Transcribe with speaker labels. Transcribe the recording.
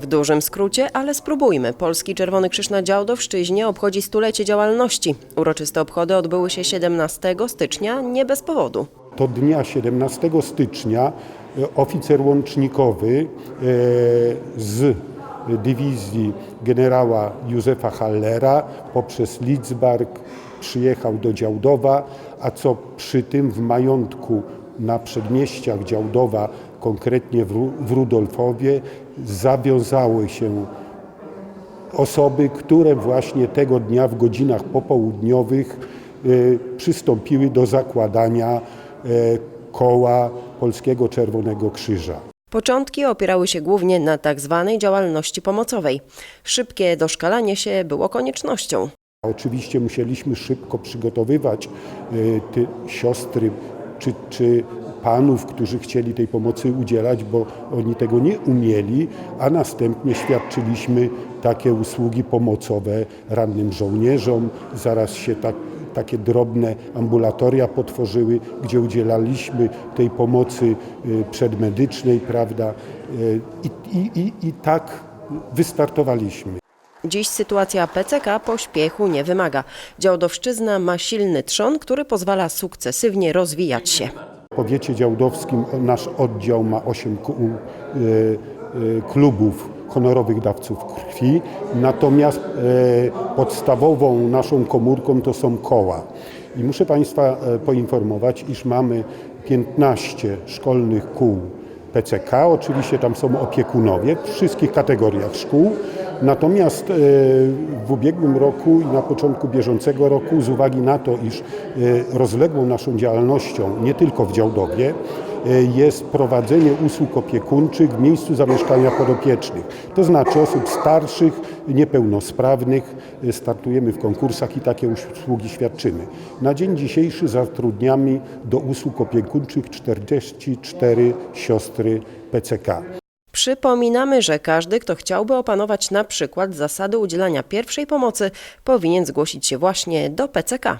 Speaker 1: W dużym skrócie, ale spróbujmy. Polski Czerwony Krzyż na Działdowszczyźnie obchodzi stulecie działalności. Uroczyste obchody odbyły się 17 stycznia, nie bez powodu.
Speaker 2: To dnia 17 stycznia e, oficer łącznikowy e, z dywizji generała Józefa Hallera poprzez Lidzbark przyjechał do Działdowa, a co przy tym w majątku na przedmieściach Działdowa, konkretnie w Ru- w Rudolfowie, zawiązały się osoby, które właśnie tego dnia w godzinach popołudniowych e, przystąpiły do zakładania e, koła Polskiego Czerwonego Krzyża.
Speaker 1: Początki opierały się głównie na tak zwanej działalności pomocowej. Szybkie doszkalanie się było koniecznością.
Speaker 2: Oczywiście musieliśmy szybko przygotowywać te siostry czy, czy panów, którzy chcieli tej pomocy udzielać, bo oni tego nie umieli, a następnie świadczyliśmy takie usługi pomocowe rannym żołnierzom. Zaraz się tak, takie drobne ambulatoria potworzyły, gdzie udzielaliśmy tej pomocy e, przedmedycznej, prawda? E, I, i, i, i tak wystartowaliśmy.
Speaker 1: Dziś sytuacja PCK pośpiechu nie wymaga. Działdowszczyzna ma silny trzon, który pozwala sukcesywnie rozwijać się.
Speaker 2: Powiecie działdowskim nasz oddział ma 8 klubów honorowych dawców krwi, natomiast e, podstawową naszą komórką to są koła. I muszę Państwa e, poinformować, iż mamy 15 szkolnych kół PCK, oczywiście tam są opiekunowie w wszystkich kategoriach szkół, Natomiast e, w ubiegłym roku i na początku bieżącego roku, z uwagi na to, iż e, rozległą naszą działalnością, nie tylko w Działdowie, jest prowadzenie usług opiekuńczych w miejscu zamieszkania podopiecznych. To znaczy osób starszych, niepełnosprawnych. E, Startujemy w konkursach i takie usługi świadczymy. Na dzień dzisiejszy zatrudniamy do usług opiekuńczych 44 siostry PCK.
Speaker 1: Przypominamy, że każdy, kto chciałby opanować na przykład zasady udzielania pierwszej pomocy, powinien zgłosić się właśnie do PCK.